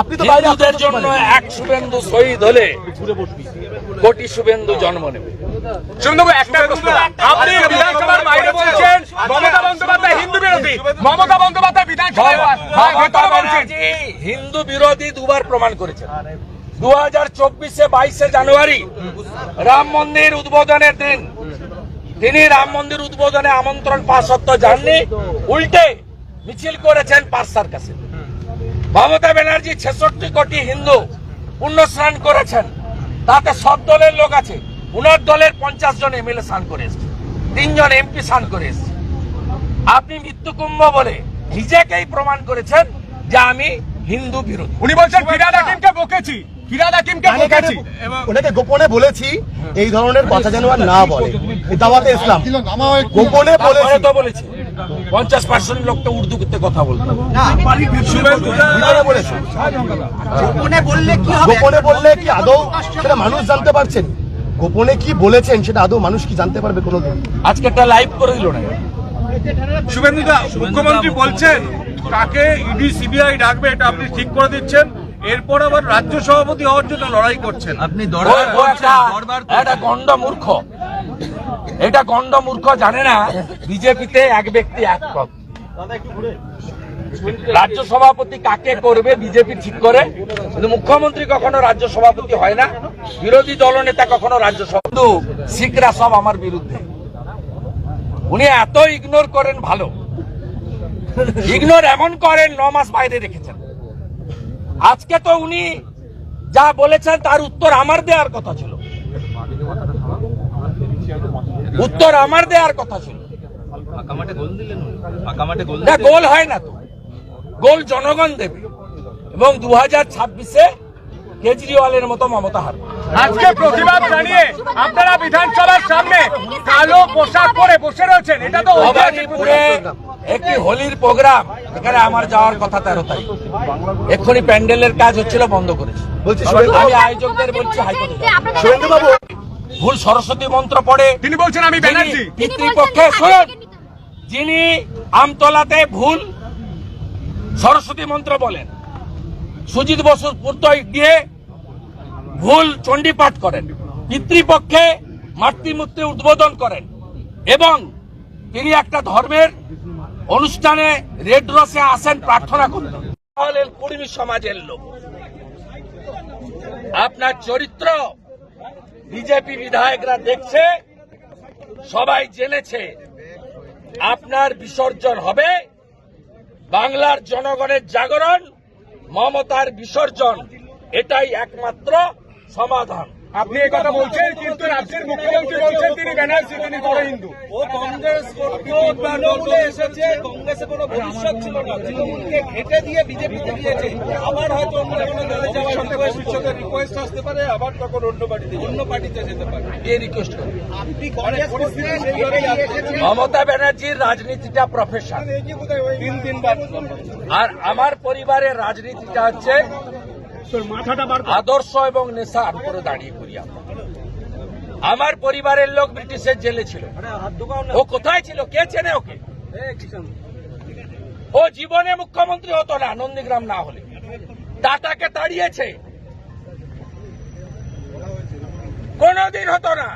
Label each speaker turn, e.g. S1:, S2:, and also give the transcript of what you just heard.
S1: আপনি তো
S2: হিন্দুদের জন্য এক শুভেন্দু শহীদ হলে কোটি শুভেন্দু জন্ম নেবে
S3: শুভেন্দুবাবু একটা প্রশ্ন। আপনি বিধানসভার বাইরে বলছেন মমতা বন্দ্যোপাধ্যায় হিন্দু বিরোধী। মমতা বন্দ্যোপাধ্যায় বিধানসভায় ভেতরে বলছেন।
S2: হিন্দু বিরোধী দুবার প্রমাণ করেছেন। দু হাজার চব্বিশে বাইশে জানুয়ারি রাম মন্দির উদ্বোধনের দিন। তিনি রাম মন্দির উদ্বোধনে আমন্ত্রণ পাওয়া সত্ত্বেও যাননি উল্টে মিছিল করেছেন পার্সার কাছে। মমতা ব্যানার্জি ছেষট্টি কোটি হিন্দু পুণ্য স্নান করেছেন তাতে সব দলের লোক আছে উনার দলের পঞ্চাশ জন এমএলএ স্নান করে এসছে তিনজন এমপি স্নান করে এসছে আপনি মৃত্যু কুম্ভ বলে নিজেকেই প্রমাণ করেছেন যে আমি হিন্দু বিরোধী
S3: উনি বলছেন ফিরাদ হাকিমকে বকেছি ফিরাদ হাকিমকে বকেছি
S1: ওনাকে গোপনে বলেছি এই ধরনের কথা যেন আর না বলে এই দাওয়াতে ইসলাম গোপনে বলেছি
S2: পঞ্চাশ পার্সেন্ট লোকটা তো উর্দু করতে কথা বলতো
S4: গোপনে বললে কি
S1: গোপনে বললে কি আদৌ সেটা মানুষ জানতে পারছেন? গোপনে কি বলেছেন সেটা আদৌ মানুষ কি জানতে পারবে কোনোদিন?
S2: আজকে একটা লাইভ করে দিল না।
S5: শুভেন্দুদা মুখ্যমন্ত্রী বলছেন কাকে ইডি সিবিআই ডাকবে এটা আপনি ঠিক করে দিচ্ছেন। এরপর আবার রাজ্য সভাপতি হওয়ার জন্য লড়াই করছেন।
S4: আপনি
S2: একটা গন্ড মূর্খ। এটা গন্ড মূর্খ জানে না, বিজেপিতে এক ব্যক্তি এক পদ। রাজ্য সভাপতি কাকে করবে বিজেপি ঠিক করে? কিন্তু মুখ্যমন্ত্রী কখনো রাজ্য সভাপতি হয় না, বিরোধী দলনেতা কখনো রাজ্য সভাপতি শিখরা সব আমার বিরুদ্ধে। উনি এত ইগনোর করেন ভালো। ইগনোর এমন করেন, ন মাস বাইরে রেখেছেন। আজকে তো উনি যা বলেছেন তার উত্তর আমার দেওয়ার কথা ছিল। উত্তর আমার দেওয়ার কথা ছিল।
S4: গোল দিলেন উনি। ফাঁকা মাঠে গোল
S2: না গোল হয় না তো। গোল জনগণ দেবে। এবং দু হাজার ছাব্বিশে কেজরিওয়ালের মতো মমতা হারবে
S3: আজকে প্রতিবাদ জানিয়ে আপনারা বিধানসভার সামনে কালো পোশাক পরে বসে রয়েছেন। এটা তো
S2: ভবানীপুরে একটি হোলির প্রোগ্রাম। এখানে আমার যাওয়ার কথা তেরো তারিখ। এক্ষুনি প্যান্ডেলের কাজ হচ্ছিল বন্ধ করেছে।
S1: বলছি
S2: আমি আয়োজকদের বলছি হাইকোর্টে ভুল সরস্বতী মন্ত্র পড়ে।
S3: তিনি বলছেন আমি ব্যানার্জি।
S2: পিতৃপক্ষে শুনুন যিনি আমতলাতে ভুল সরস্বতী মন্ত্র বলেন সুজিত বসু প্রত্যয় দিয়ে ভুল চণ্ডীপাঠ করেন পিতৃপক্ষে মাতৃমূর্তি উদ্বোধন করেন এবং তিনি একটা ধর্মের অনুষ্ঠানে রেড রসে আসেন প্রার্থনা করতেন। কুর্মী সমাজের লোক আপনার চরিত্র বিজেপি বিধায়করা দেখছে সবাই জেনেছে আপনার বিসর্জন হবে। বাংলার জনগণের জাগরণ মমতার বিসর্জন এটাই একমাত্র সমাধান।
S3: আপনি এই কথা বলছেন কিন্তু রাজ্যের মুখ্যমন্ত্রী বলছেন তিনি ব্যানার্জি তিনি বড় হিন্দু।
S6: ও কংগ্রেস এসেছে কংগ্রেসে কোনো ভবিষ্যৎ ছিল না। তৃণমূলকে ঘেটে দিয়ে বিজেপিতে দিয়েছে। আবার হয়তো অন্য কোনো দলে যাওয়ার রিকোয়েস্ট আসতে পারে আবার তখন অন্য পার্টিতে অন্য পার্টিতে যেতে পারে।
S2: দিয়ে রিকোয়েস্ট করি
S6: আপনি কংগ্রেস করছেন সেইভাবেই আসছে।
S2: মমতা ব্যানার্জির রাজনীতিটা প্রফেশন
S6: তিন দিন বাদ।
S2: আর আমার পরিবারের রাজনীতিটা হচ্ছে আদর্শ এবং নেশার উপরে দাঁড়িয়ে করি আমরা। আমার পরিবারের লোক ব্রিটিশের জেলে ছিল। ও কোথায় ছিল? কে চেনে ওকে? ও জীবনে মুখ্যমন্ত্রী হতো না নন্দীগ্রাম না হলে। তাড়িয়েছে কোনদিন হতো না।